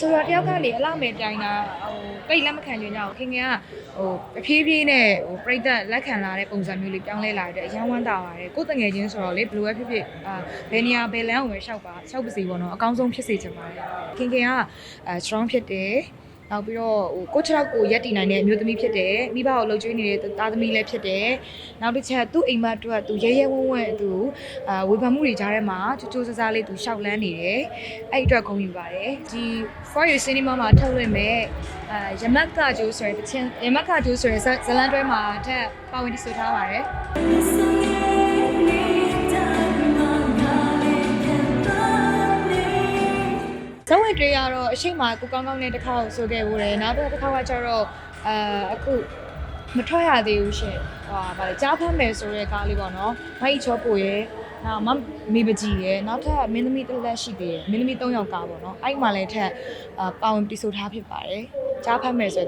ဆိုတော့တယောက်ကနေအလောက်မဲ့တိုင်းတာဟိုပိတ်လက်မခံကြကြအောင်ခင်ခင်ကဟိုအဖြည်းဖြည်းနဲ့ဟိုပြိသက်လက်ခံလာတဲ့ပုံစံမျိုးလေးပြောင်းလဲလာတဲ့အရန်ဝမ်းသာပါတယ်ကိုယ်တငယ်ချင်းဆိုတော့လေဘယ်လိုပဲဖြစ်ဖြစ်အာဘယ်နေရာဘယ်လမ်းကိုပဲရှောက်ပါရှောက်ပါစီပေါ့နော်အကောင်းဆုံးဖြစ်စေချင်ပါတယ်ခင်ခင်ကအဲ strong ဖြစ်တယ် နောက်ပြီးတော့ဟိုကိုချောက်ကိုရက်တည်နိုင်တဲ့အမျိုးသမီးဖြစ်တယ်မိဘကိုလှုပ်ကျွေးနေတဲ့သားသမီးလည်းဖြစ်တယ်နောက်တစ်ချက်သူ့အိမ်မက်အတွက်သူရဲရဲဝံ့ဝံ့သူအာဝေဖန်မှုတွေကြားထဲမှာချိုးချိုးဆဆလေးသူရှောက်လန်းနေတယ်အဲ့ဒီအတွက်ဂုဏ်ယူပါတယ်ဒီ for you cinema မှာထုတ်လွှင့်မဲ့အာရမက်ကဂျိုးဆိုတဲ့တခြင်းရမက်ကဂျိုးဆိုတဲ့ဇလန်တွဲမှာထက်ပါဝင်တည်ဆိုထားပါတယ် ဇဝတ်တွေကတော့အရှိမကိုကောင်းကောင်းနဲ့တစ်ခါကိုဆိုခဲ့ဘူးတယ်နောက်တစ်ခါကကျတော့အာအခုမထွက်ရသေးဘူးရှင်ဟဟာဗါလေကြားဖမ်းမယ်ဆိုတဲ့ကားလေးပေါ့နော်မိုက်ချောပိုရဲ့နောက်မမေပကြီးရဲ့နောက်ထပ်မင်းသမီးတစ်လက်ရှိသေးတယ်မင်းသမီး၃ယောက်ကားပေါ့နော်အဲ့ဒီမှာလည်းထက်အာပါဝင်တီဆိုထားဖြစ်ပါတယ်ကြားဖမ်းမယ်ဆို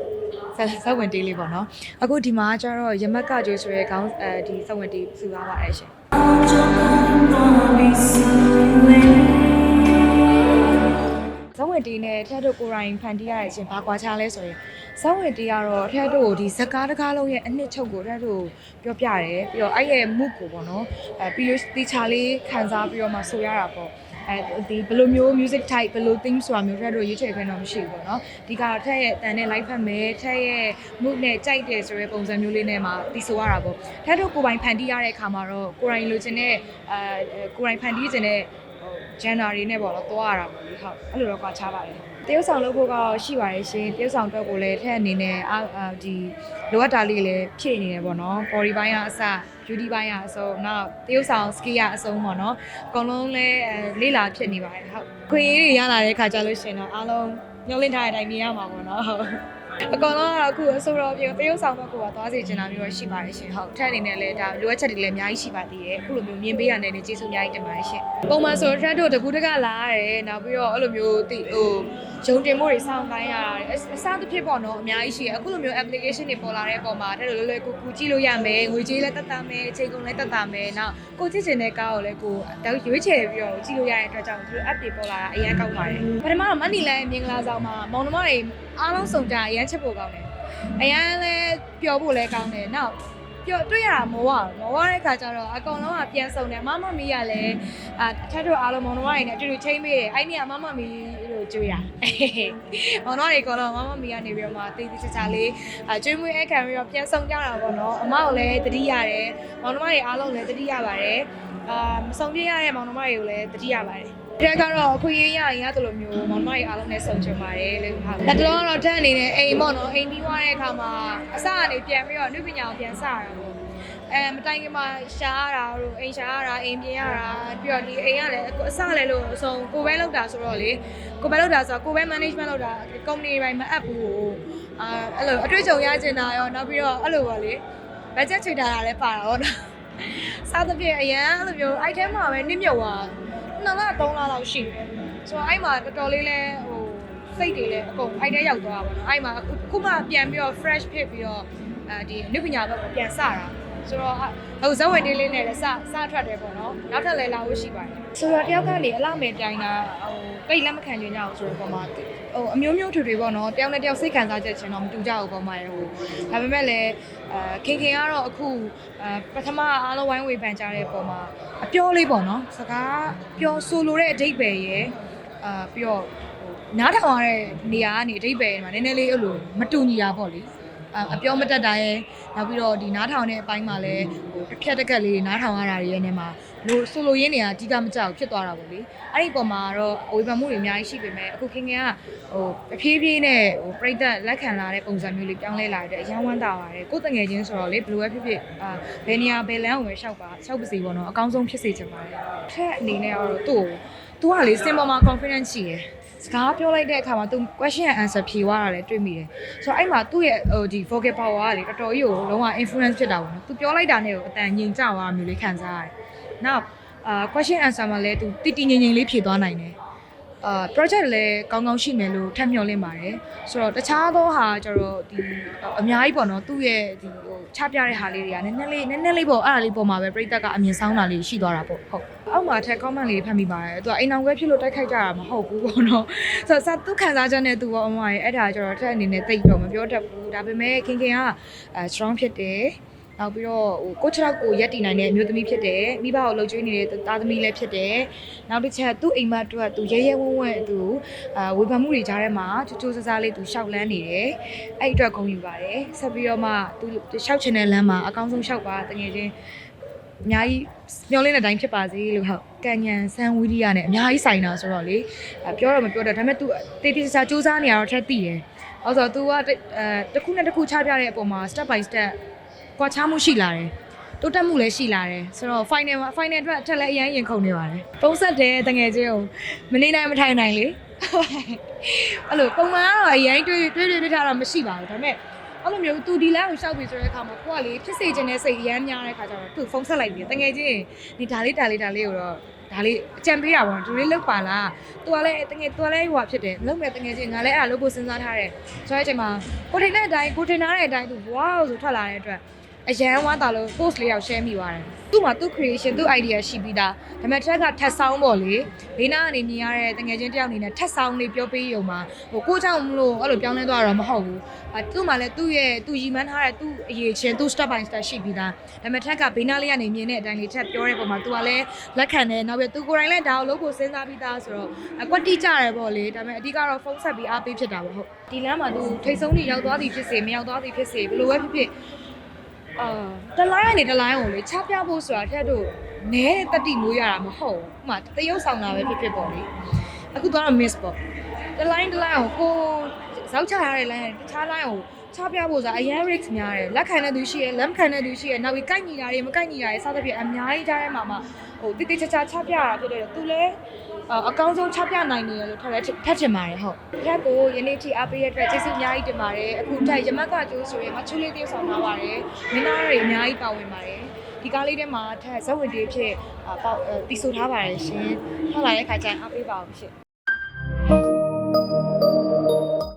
ဆက်ဆက်ဝင်တေးလေးပေါ့နော်အခုဒီမှာကျတော့ရမက်ကကျိုးဆိုရဲခေါင်းအဲဒီဆက်ဝင်တေးစုထားပါတယ်ရှင်ဇ ဝင်တီနဲ့ထက်တို့ကိုယ်တိုင်ဖန်တီးရတဲ့အချင်းဘာကွာခြားလဲဆိုရင်ဇဝင်တီကတော့ထက်တို့ကိုဒီဇကားတကားလုံးရဲ့အနှစ်ချုပ်ကိုထက်တို့ပြောပြတယ်ပြီးတော့အဲ့ရဲ့မုကိုပေါ့နော်အဲပြီးတော့တီချာလေးခံစားပြီးတော့မှဆိုရတာပေါ့အဲဒီဘယ်လိုမျိုး music type ဘယ်လို theme ဆိုတာမျိုးထက်တို့ရွေးချယ်ခွင့်တော့မရှိဘူးပေါ့နော်ဒီကတော့ထက်ရဲ့အတန်နဲ့ live ဖတ်မယ်ထက်ရဲ့ mood နဲ့ကြိုက်တယ်ဆိုတဲ့ပုံစံမျိုးလေးနဲ့မှတီဆိုရတာပေါ့ထက်တို့ကိုယ်ပိုင်ဖန်တီးရတဲ့အခါမှာတော့ကိုယ်တိုင်လိုချင်တဲ့အဲကိုယ်တိုင်ဖန်တီးချင်တဲ့ ဂျန်နာတွေနဲ့ပေါ့နော်သွားရတာပေါ့လေဟုတ်အဲ့လိုတော့ကွာခြားပါတယ်တရုတ်ဆောင်လုပ်ဖို့ကတော့ရှိပါတယ်ရှင်တရုတ်ဆောင်အတွက်ကိုလည်းထက်အနေနဲ့အာအာဒီလိုအပ်တာလေးလည်းဖြည့်နေတယ်ပေါ့နော် body ဘိုင်းကအစ beauty ဘိုင်းကအစုံနောက်တရုတ်ဆောင် skill ကအစုံပေါ့နော်အကုန်လုံးလည်းအဲလေးလာဖြစ်နေပါတယ်ဟုတ်ခွင့်ရေးတွေရလာတဲ့ခါကျလို့ရှင်တော့အားလုံးညှို့လင့်ထားတဲ့အတိုင်းမြင်ရမှာပေါ့နော်ဟုတ် အကောင်လုံးကတော့အခုအဆိုတော်ပြေတရုတ်ဆောင်ဘက်ကိုပါသွားစီချင်တာမျိုးတော့ရှိပါတယ်ရှင်ဟုတ်ထက်အနေနဲ့လည်းဒါလိုအပ်ချက်တွေလည်းအများကြီးရှိပါသေးတယ်အခုလိုမျိုးမြင်ပေးရတဲ့နေကျေးဇူးအများကြီးတင်ပါတယ်ရှင်ပုံမှန်ဆိုထက်တို့တကူတကလာရတယ်နောက်ပြီးတော့အဲ့လိုမျိုးတိဟို ဂျုံတင်မှုတွေစောင့်တိုင်းရတာအအစားတစ်ဖြစ်ပေါ့နော်အများကြီးရှိရအခုလိုမျိုး application တွေပေါ်လာတဲ့အပေါ်မှာတဲ့လိုလွယ်လွယ်ကူကူကြည့်လို့ရမယ်ငွေကြေးလည်းတက်တာမယ်အချိန်ကုန်လည်းတက်တာမယ်နောက်ကိုကြည့်ချင်တဲ့ကားကိုလည်းကိုတောက်ရွေးချယ်ပြီးတော့ကြည့်လို့ရတဲ့အတွက်ကြောင့်ဒီလို app တွေပေါ်လာတာအရင်ကောင်းပါတယ်ပထမတော့မန်နီလန်မင်္ဂလာဆောင်မှာမောင်နှမတွေအားလုံးစုံကြအရင်ချက်ဖို့ကောင်းတယ်အရန်လည်းပျော်ဖို့လည်းကောင်းတယ်နောက် ပျော်တွေ့ရတာမောရမောရတဲ့ခါကျတော့အကောင်လုံးကပြန်ဆုံတယ်မမမီးကလည်းအာထက်တို့အားလုံးမောင်နှမတွေနဲ့အတူတူချိန်ပေးတယ်အဲ့ဒီကမမမီးလို့ကြွေးရမောင်နှမတွေကတော့မမမီးကနေပြီးတော့မှတေးသေးချာချာလေးအကျွေးမွေးအခမ်းပြီးတော့ပြန်ဆုံကြတာပေါ့နော်အမကိုလည်းတတိရတယ်မောင်နှမတွေအားလုံးလည်းတတိရပါတယ်အာမဆုံပြရတဲ့မောင်နှမတွေကိုလည်းတတိရပါတယ် တဲ့ကတော့အခွင့်အရေးရရင်ရတယ်လို့မျိုးမောင်နှမတွေအားလုံးနဲ့ဆုံချင်ပါတယ်လို့ဟုတ်လက်တော်ကတော့တက်အနေနဲ့အိမ်ပေါ့နော်အိမ်ပြီးသွားတဲ့အခါမှာအစကနေပြန်ပြီးတော့နှုတ်ပညာကိုပြန်စရတာပေါ့အဲမတိုင်ခင်မှာရှားရတာတို့အိမ်ရှားရတာအိမ်ပြင်ရတာပြီးတော့ဒီအိမ်ကလည်းအစလည်းလို့အဆုံးကိုပဲလောက်တာဆိုတော့လေကိုပဲလောက်တာဆိုတော့ကိုပဲ management လောက်တာ company ပိုင်းမအပ်ဘူးအာအဲ့လိုအတွေ့အကြုံရကျင်တာရောနောက်ပြီးတော့အဲ့လိုပေါ့လေ budget ချိန်တာလည်းပါတာပေါ့နော်စားသဖြင့်အရန်အဲ့လိုမျိုး item မှာပဲနစ်မြုပ်သွား နှစ်လသုံးလလောက်ရှိတယ်ဆိုတော့အဲ့မှာတော်တော်လေးလဲဟိုစိတ်တွေလည်းအကုန်အိုက်တဲရောက်သွားတာပေါ့နော်အဲ့မှာအခုမှပြန်ပြီးတော့ fresh ဖြစ်ပြီးတော့အဲဒီနုပညာဘက်ကိုပြန်စတာ ဆိုတော့ဟိုဇဝဝင်တေးလေးနဲ့လည်းစစထွက်တယ်ပေါ့နော်နောက်ထပ်လည်းလာဖို့ရှိပါတယ်ဆိုတော့တယောက်ကနေအလောက်မဲ့တိုင်းတာဟိုပိတ်လက်မခံကြကြအောင်ဆိုတော့ပုံမှာဟိုအမျိုးမျိုးထွေထွေပေါ့နော်တယောက်နဲ့တယောက်စိတ်ခံစားချက်ချင်းတော့မတူကြဘူးပုံမှာရဟိုဒါပေမဲ့လည်းအဲခင်ခင်ကတော့အခုအဲပထမအားလုံးဝိုင်းဝေဖန်ကြတဲ့ပုံမှာအပြောလေးပေါ့နော်စကားပြောဆိုလိုတဲ့အဓိပ္ပာယ်ရယ်အာပြီးတော့ဟိုနားထောင်ရတဲ့နေရာကနေအဓိပ္ပာယ်မှာနည်းနည်းလေးအဲ့လိုမတူညီတာပေါ့လေ အပြောမတက်တာရဲ့နောက်ပြီးတော့ဒီနားထောင်တဲ့အပိုင်းမှာလည်းဟိုတစ်ဖြက်တစ်ကက်လေးနားထောင်ရတာတွေရဲ့နေမှာလို့ဆိုလိုရင်းနေကအဓိကမကြောက်ဖြစ်သွားတာပေါ့လေအဲ့ဒီပုံမှာတော့ဝေဖန်မှုတွေအများကြီးရှိပေမဲ့အခုခင်ခင်ကဟိုအဖြည်းဖြည်းနဲ့ဟိုပြိသက်လက်ခံလာတဲ့ပုံစံမျိုးလေးပြောင်းလဲလာတဲ့အရန်ဝမ်းသာပါတယ်ကိုယ်တငယ်ချင်းဆိုတော့လေဘယ်လိုပဲဖြစ်ဖြစ်အာဘယ်နေရာဘယ်လမ်းကိုပဲရှောက်ပါရှောက်ပါစီပေါ့နော်အကောင်းဆုံးဖြစ်စေချင်ပါတယ်ထက်အနေနဲ့ကတော့သူ့ကို तू ကလေစင်ပေါ်မှာ confidence ရှိတယ် စကားပြောလိုက်တဲ့အခါမှာ तू question and answer ဖြေသွားတာလည်းတွေ့မိတယ်ဆိုတော့အဲ့မှာသူ့ရဲ့ဟိုဒီ vocal power ကလေတော်တော်ကြီးကိုလုံးဝ influence ဖြစ်တာပေါ့နော် तू ပြောလိုက်တာနဲ့ကိုအတန်ငြိမ်ကြသွားမျိုးလေးခံစားရတယ်နောက်အာ question answer မှာလည်း तू တိတိငြိမ်ငြိမ်လေးဖြေသွားနိုင်တယ်ဟ အာ project လည်းကောင်းကောင်းရှိမယ်လို့ထပ်မျှော်လင့်ပါတယ်ဆိုတော့တခြားသောဟာကျတော့ဒီအများကြီးပေါ့နော်သူ့ရဲ့ဒီဟိုချပြတဲ့ဟာလေးတွေကနည်းနည်းလေးနည်းနည်းလေးပေါ့အဲ့ဒါလေးပုံမှာပဲပြိသက်ကအမြင်ဆောင်တာလေးရှိသွားတာပေါ့ဟုတ်အောက်မှာထက် comment လေးဖတ်မိပါတယ်သူကအိမ်အောင်ခွဲဖြစ်လို့တိုက်ခိုက်ကြတာမဟုတ်ဘူးပေါ့နော်ဆိုတော့စသူခံစားချက်နဲ့သူပေါ့အမရဲ့အဲ့ဒါကျတော့ထက်အနေနဲ့တိတ်တော့မပြောတတ်ဘူးဒါပေမဲ့ခင်ခင်ကအဲ strong ဖြစ်တယ် နောက်ပြီးတော့ဟိုကိုချလောက်ကိုရက်တည်နိုင်တဲ့အမျိုးသမီးဖြစ်တယ်မိဘကိုလှုပ်ကျွေးနေတဲ့သားသမီးလည်းဖြစ်တယ်နောက်တစ်ချက်သူ့အိမ်မအတွက်သူရဲရဲဝံ့ဝံ့သူအာဝေဖန်မှုတွေကြားထဲမှာချိုးချိုးဆဆလေးသူရှောက်လန်းနေတယ်အဲ့အတွက်ဂုဏ်ယူပါတယ်ဆက်ပြီးတော့မှသူရှောက်ချင်တဲ့လမ်းမှာအကောင်းဆုံးရှောက်ပါတကယ်ချင်းအများကြီးမျောလင်းတဲ့အတိုင်းဖြစ်ပါစေလို့ဟုတ်ကံညံဆန်းဝီရိယနဲ့အများကြီးဆိုင်တာဆိုတော့လေအဲပြောတော့မပြောတော့ဒါပေမဲ့ तू တေးတေးချာချာစူးစမ်းနေရတော့ထက်သိတယ်။အဲဆိုတော့ तू ကတိတ်အဲတစ်ခုနဲ့တစ်ခုချပြတဲ့အပေါ်မှာ step by step ကွာခြားမှုရှိလာတယ်။တိုးတက်မှုလည်းရှိလာတယ်။ဆိုတော့ final မှာ final အတွက်အထက်လည်းအရင်ရင်ခုန်နေပါတယ်။ပုံဆက်တယ်တငယ်ချင်းကိုမနေနိုင်မထိုင်နိုင်လေ။အဲ့လိုပုံမှန်ကတော့အရင်တွေးတွေးတွေးတွေးထားတာမရှိပါဘူး။ဒါပေမဲ့အဲ့လိုမျိုးသူဒီလမ်းကိုရှောက်ပြီဆိုတဲ့အခါမှာကိုကလေဖြစ်စေခြင်းနဲ့စိတ်အရမ်းများတဲ့အခါကျတော့သူဖုန်းဆက်လိုက်ပြီတငယ်ချင်းဒီဒါလေးဒါလေးဒါလေးကိုတော့ဒါလေးအကြံပေးတာပေါ့သူလေးလောက်ပါလားသူကလည်းတငယ်သူကလည်းဟိုဖြစ်တယ်လုံးမဲ့တငယ်ချင်းငါလည်းအဲ့ဒါလုပ်ဖို့စဉ်းစားထားတယ်ဆိုတဲ့အချိန်မှာကိုထိန်တဲ့အတိုင်းကိုထိန်ထားတဲ့အတိုင်းသူဝါးဆိုထွက်လာတဲ့အတွက် အရန်ဝါတာလို့ post လေးရောက် share မိပါတယ်သူ့မှာသူ့ creation သူ့ idea ရှိပြီးသားဒါပေမဲ့ track ကထပ်ဆောင်ပေါ့လေဘေးနားကနေမြင်ရတဲ့တငယ်ချင်းတယောက်အနေနဲ့ထပ်ဆောင်လေးပြောပေးရုံမှာဟိုကိုကြောင့်မလို့အဲ့လိုပြောင်းလဲသွားတာမဟုတ်ဘူးအဲသူ့မှာလည်းသူ့ရဲ့သူရည်မှန်းထားတဲ့သူ့အရေးချင်းသူ့ step by step ရှိပြီးသားဒါပေမဲ့ track ကဘေးနားလေးကနေမြင်တဲ့အတိုင်းလေးထပ်ပြောတဲ့ပုံမှာသူကလည်းလက်ခံတယ်နောက်ပြီးသူကိုယ်တိုင်လည်းဒါကိုလုပ်ဖို့စဉ်းစားပြီးသားဆိုတော့အကွက်တိကြတယ်ပေါ့လေဒါပေမဲ့အဓိကတော့ဖုန်းဆက်ပြီးအားပေးဖြစ်တာပေါ့ဟုတ်ဒီလမ်းမှာသူထိတ်ဆုံးနေရောက်သွားသည်ဖြစ်စေမရောက်သွားသည်ဖြစ်စေဘယ်လိုပဲဖြစ်ဖြစ် အာတလိုင်းကနေတလိုင်းကိုလေချပြဖို့ဆိုတာထက်တို့နဲတဲ့တတိမိုးရတာမဟုတ်ဘူးဥပမာတရုပ်ဆောင်တာပဲဖြစ်ဖြစ်ပေါ့လေအခုတော့ miss ပေါ့တလိုင်းတလိုင်းကိုကိုဇောက်ချရတဲ့ line တခြား line ကို ချပြဖို့ဆိုတာအရင် risk များတယ်လက်ခံတဲ့သူရှိရလက်မခံတဲ့သူရှိရနောက်ပြီးကိုက်ညီတာတွေမကိုက်ညီတာတွေစသဖြင့်အများကြီးကြားထဲမှာမှဟိုတိတိကျကျချပြရတာဖြစ်တယ်သူလည်းအကောင်းဆုံးချပြနိုင်နေရလို့ထပ်လဲထပ်ချင်ပါတယ်ဟုတ်ထပ်ကိုယနေ့ထိအားပေးရတဲ့အတွက်ကျေးဇူးအများကြီးတင်ပါတယ်အခုထပ်ရမက်ကကျိုးဆိုရင်မချူလေးတယောက်ဆောင်ထားပါတယ်မင်းသားတွေအများကြီးပါဝင်ပါတယ်ဒီကားလေးထဲမှာထပ်ဇက်ဝင်တေးဖြစ်ပေါ့တီဆိုထားပါတယ်ရှင်ဟုတ်လာတဲ့ခါကျရင်အားပေးပါအောင်ရှင်